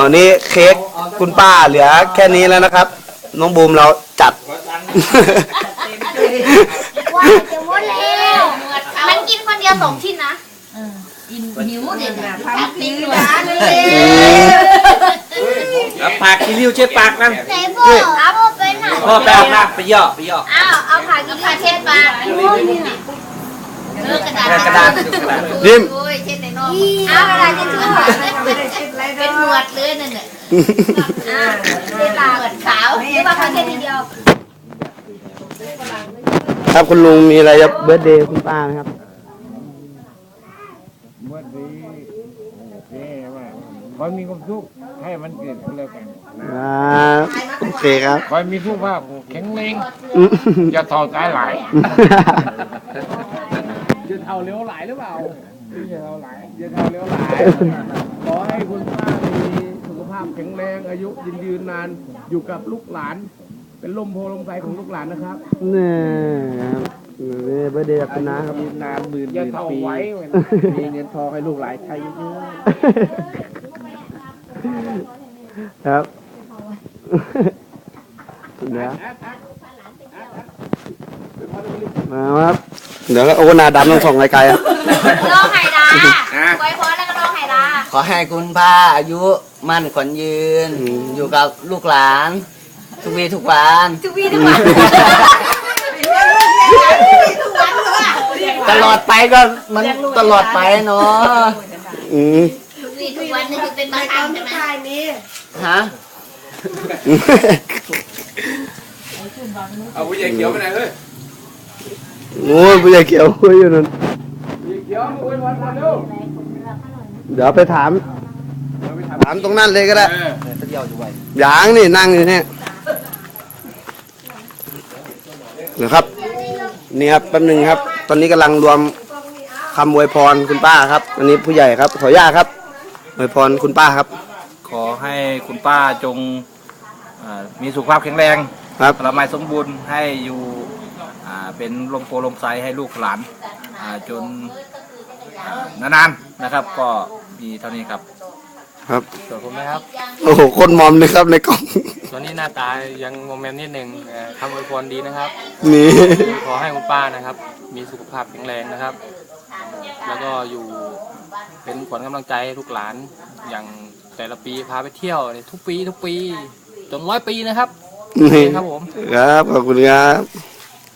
อ๋อนี่เค้กคุณป้าเหลือแค่นี้แล้วนะครับ น้องบูมเราจัด ว่าจะหมดแล้วมันกินคนเดียวสองชิ้นนะหิวเด็กนะจัดติ๊กเลยแล้วปากขี้ริ้วเช็ดปากนั่นไหนพ่อเอาพ่อไปไหนพ่อไปอาบน้ำไปย่อไปย่ออ้าวเอาผ่ากินผ่าเช็ดปากเออกระดาษกระดาษกระดาษนิ่มโอ้ยเช็ดในนอกอ้าวกระดาษจะชื่อ เป็นหนวดเลยนั่นน่ะอ้าวเป็นหนวดขาวหรือว่าเขาแค่ทีเดียวครับคุณลุงมีอะไรจะเบิร์ดเดย์คุณป้าไหมครับเมื่อดีโอเคว่าขอให้มีความสุขให้มันเกิดก็แล้วกันอ่าโอเคครับขอให้มีสุขภาพแข็งแรงอืมอย่าถอดสายไหลจะเท่าเลี้ยวไหลหรือเปล่าอย่าเท่าไหลอย่าเท่าเลี้ยวไหลขอให้ คุณป้ามีสุขภาพแข็งแรงอายุยืนยืนนานอยู่กับลูกหลาน เป็นลมโพลมใสของลูกหลานนะครับนี่ครับนี่เบิร์ดเดย์จากคุณน้าครับนานหมื่นอย่าเท่าไว้มีเงินทองให้ลูกหลานใช้เยอะครับเดี๋ยวมาครับ เดี๋ยวโอ้นาดำต้องส่งไกลๆอะร้องไห้ดา ขอให้คุณป้าอายุมั่นขวัญยืนอืมอยู่กับลูกหลาน ทุกวีทุกวันทุกวีทุกวันทุกวันเลยตลอดไปก็มันตลอดไปเนาะอืมทุกวีทุกวันนี่คือเป็นบางครั้งใช่ไหมฮะเอาผู้ใหญ่เขียวไปไหนเฮ้ยโอ้ยผู้ใหญ่เขียวคุยอยู่นั่นเขียวมาอวยพรมาเร็ว เดี๋ยวไปถาม ถามตรงนั้นเลยก็ได้เดียวอยู่ไว้ยางนี่นั่งอยู่เนี่ยเดี๋ยวครับ นี่ครับแป๊บหนึงครับ ตอนนี้กำลังรวมคำอวยพรคุณป้าครับ อันนี้ผู้ใหญ่ครับ ขออนุญาตครับอวยพรคุณป้าครับ ขอให้คุณป้าจงอ่ามีสุขภาพแข็งแรงครับ ผลไม้สมบูรณ์ให้อยู่อ่าเป็นลมโพลมไซให้ลูกหลานอ่าจนอ่านานๆนะครับ ก็ มีเท่านี้ครับครับส่วนผมนะครับ โอ้โหคนมอมเลยครับในกล่องตอนนี้หน้าตายังโมเมนต์นิดหนึ่งเอ่อคำอวยพรดีนะครับ นี่ขอให้คุณป้านะครับ มีสุขภาพแข็งแรงนะครับ แล้วก็อยู่เป็นขวัญกำลังใจให้ลูกหลาน อย่างแต่ละปีพาไปเที่ยวเนี่ยทุกปี ทุกปี จนร้อยปีนะครับนี่ ครับผม ครับขอบคุณครับ